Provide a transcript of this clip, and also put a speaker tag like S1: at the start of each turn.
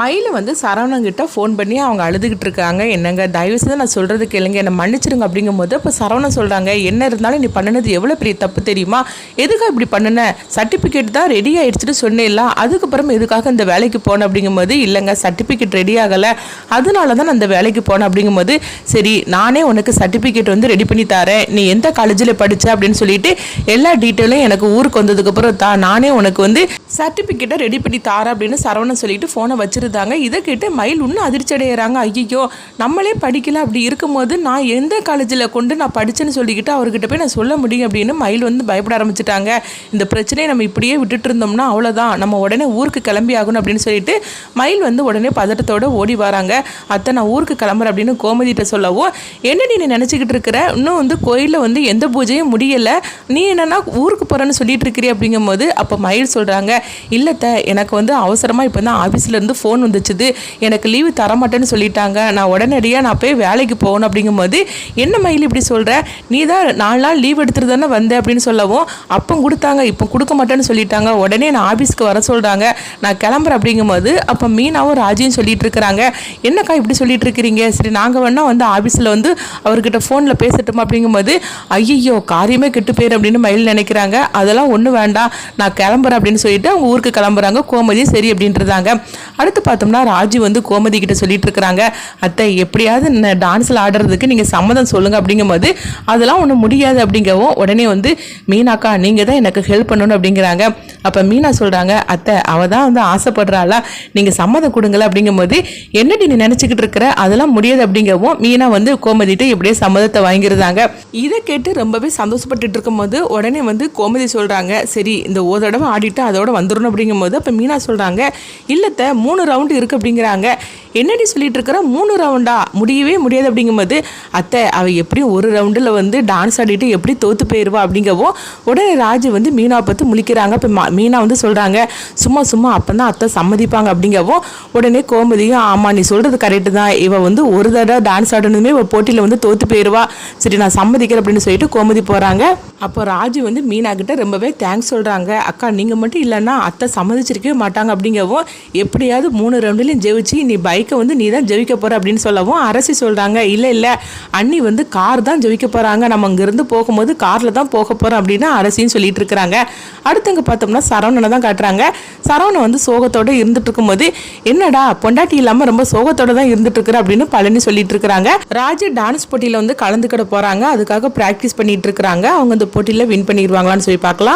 S1: மயில் வந்து சரவணங்கிட்ட ஃபோன் பண்ணி அவங்க அழுதுகிட்டு இருக்காங்க என்னங்க தயவு செய்து நான் சொல்கிறது கேளுங்க என்னை மன்னிச்சிடுங்க அப்படிங்கும்போது இப்போ சரவணன் சொல்கிறாங்க என்ன இருந்தாலும் நீ பண்ணினது எவ்வளோ பெரிய தப்பு தெரியுமா? எதுக்காக இப்படி பண்ணுன? சர்டிஃபிகேட் தான் ரெடி ஆகிடுச்சிட்டு சொன்னேன்ல அதுக்கப்புறம் எதுக்காக இந்த வேலைக்கு போனேன் அப்படிங்கும்போது இல்லைங்க சர்டிஃபிகேட் ரெடி ஆகலை. அதனால தான் நான் இந்த வேலைக்கு போனேன். அப்படிங்கும்போது சரி நானே உனக்கு சர்டிஃபிகேட் வந்து ரெடி பண்ணி தரேன். நீ எந்த காலேஜில் படித்த அப்படின்னு சொல்லிட்டு எல்லா டீட்டெயிலும் எனக்கு ஊருக்கு வந்ததுக்கப்புறம் தான் நானே உனக்கு வந்து சர்டிஃபிகேட்டை ரெடி பண்ணி தாரா அப்படின்னு சரவணன் சொல்லிட்டு ஃபோனை வச்சுருந்தாங்க. இதை கேட்டு மயில் இன்னும் அதிர்ச்சி அடைகிறாங்க ஐயோ நம்மளே படிக்கல. அப்படி இருக்கும்போது நான் எந்த காலேஜில் கொண்டு நான் படித்தேன்னு சொல்லிக்கிட்டு அவர்கிட்ட போய் நான் சொல்ல முடியும் அப்படின்னு மயில் வந்து பயப்பட ஆரம்பிச்சிட்டாங்க. இந்த பிரச்சனையை நம்ம இப்படியே விட்டுட்டு இருந்தோம்னா அவ்வளோதான் நம்ம உடனே ஊருக்கு கிளம்பி ஆகணும் அப்படின்னு சொல்லிட்டு மயில் வந்து உடனே பதட்டத்தோட ஓடி வராங்க. அத்தை நான் ஊருக்கு கிளம்புறேன் அப்படின்னு கோமதிட்ட சொல்லவும் என்ன நீ நினச்சிக்கிட்டு இருக்கிற? இன்னும் வந்து கோயிலில் வந்து எந்த பூஜையும் முடியலை. நீ என்னென்னா ஊருக்கு போகிறேன்னு சொல்லிட்டு இருக்கிறீ அப்படிங்கும்போது அப்போ மயில் சொல்கிறாங்க இல்லைத்த எனக்கு வந்து அவசரமாக இப்போ தான் ஆஃபீஸ்லேருந்து ஃபோன் வந்துச்சுது. எனக்கு லீவு தரமாட்டேன்னு சொல்லிட்டாங்க. நான் உடனடியாக நான் போய் வேலைக்கு போகணும் அப்படிங்கும்போது என்ன மயில் இப்படி சொல்கிற நீ தான் நாலு நாள் லீவ் எடுத்துட்டு தானே வந்த? அப்படின்னு சொல்லவும் அப்போ கொடுத்தாங்க. இப்போ கொடுக்க மாட்டேன்னு சொல்லிட்டாங்க. உடனே நான் ஆஃபீஸ்க்கு வர சொல்கிறாங்க நான் கிளம்புறேன். அப்படிங்கும்போது அப்போ மீனாவும் ராஜியும் சொல்லிட்டு இருக்கிறாங்க. என்னக்கா இப்படி சொல்லிட்டு இருக்கிறீங்க? சரி நாங்கள் வேணா வந்து ஆஃபீஸில் வந்து அவர்கிட்ட ஃபோனில் பேசட்டுமா? அப்படிங்கும்போது ஐயோ காரியமே கெட்டு போயிரு அப்படின்னு மயில் நினைக்கிறாங்க. அதெல்லாம் ஒன்றும் வேண்டாம். நான் கிளம்புறேன் அப்படின்னு சொல்லிட்டு அவங்க ஊருக்கு கிளம்புறாங்க. கோமதி சரி அப்படின்றதாங்க. அடுத்து பார்த்தோம்னா ராஜி வந்து கோமதி கிட்ட சொல்லிட்டு இருக்கிறாங்க. அத்தை எப்படியாவது டான்ஸில் ஆடுறதுக்கு நீங்கள் சம்மதம் சொல்லுங்க அப்படிங்கும்போது அதெல்லாம் ஒன்றும் முடியாது அப்படிங்கவும் உடனே வந்து மீனாக்கா நீங்கள் தான் எனக்கு ஹெல்ப் பண்ணணும் அப்படிங்கிறாங்க. அப்போ மீனா சொல்கிறாங்க அத்தை அவள் தான் வந்து ஆசைப்படுறாளா? நீங்கள் சம்மதம் கொடுங்கள அப்படிங்கும்போது என்னடி நீ நினச்சிக்கிட்டு இருக்கிற? அதெல்லாம் முடியாது அப்படிங்கவும் மீனா வந்து கோமதிட்டு எப்படியே சம்மதத்தை வாங்கியிருந்தாங்க இதை கேட்டு ரொம்பவே சந்தோஷப்பட்டுட்டு இருக்கும்போது உடனே வந்து கோமதி சொல்கிறாங்க சரி இந்த ஒரு தடவை ஆடிட்டு அதோட வந்துடணும் அப்படிங்கும்போது அப்போ மீனா சொல்கிறாங்க இல்லத்தை மூணு ரவுண்டு இருக்குது அப்படிங்கிறாங்க. என்னடி சொல்லிட்டு இருக்கிற? மூணு ரவுண்டா முடியவே முடியாது அப்படிங்கும்போது அத்தை அவள் எப்படியும் ஒரு ரவுண்டில் வந்து டான்ஸ் ஆடிட்டு எப்படி தோத்து போயிடுவா அப்படிங்கவும் உடனே ராஜு வந்து மீனாவை பார்த்து முழிக்கிறாங்க. இப்போ மீனா வந்து சொல்கிறாங்க சும்மா சும்மா அப்போ தான் அத்தை சம்மதிப்பாங்க அப்படிங்கவும் உடனே கோமதியும் ஆமாம் நீ சொல்கிறது கரெக்டு தான். இவள் வந்து ஒரு தடவை டான்ஸ் ஆடணுமே இவள் போட்டியில் வந்து தோத்து போயிடுவா சரி நான் சம்மதிக்கிறேன் அப்படின்னு சொல்லிட்டு கோமதி போகிறாங்க அப்போ ராஜு வந்து மீனா கிட்ட ரொம்பவே தேங்க்ஸ் சொல்கிறாங்க அக்கா நீங்கள் மட்டும் இல்லைன்னா அத்தை சம்மதிச்சிருக்கவே மாட்டாங்க அப்படிங்கவும் எப்படியாவது மூணு ரவுண்டுலையும் ஜெயிச்சு நீ பைக்கை வந்து நீ தான் ஜெயிக்க போகிற அப்படின்னு சொல்லவும் அரசி சொல்கிறாங்க இல்லை இல்லை. அண்ணி வந்து கார் தான் ஜெயிக்க போகிறாங்க நம்ம அங்கேருந்து போகும்போது காரில் தான் போக போகிறோம் அப்படின்னு அரசின்னு சொல்லிட்டு இருக்கிறாங்க அடுத்தங்க பார்த்தோம்னா சரவணனை தான் காட்டுறாங்க. சரவணன் வந்து சோகத்தோட இருந்துட்டு இருக்கும்போது என்னடா பொண்டாட்டி இல்லாமல் ரொம்ப சோகத்தோடு தான் இருந்துட்டு இருக்கிற அப்படின்னு பழனி சொல்லிட்டு இருக்கிறாங்க ராஜு டான்ஸ் போட்டியில் வந்து கலந்துக்கிட போகிறாங்க அதுக்காக ப்ராக்டிஸ் பண்ணிட்டு இருக்கிறாங்க அவங்க அந்த போட்டியில் வின் பண்ணிடுவாங்களான்னு சொல்லி பார்க்கலாம்.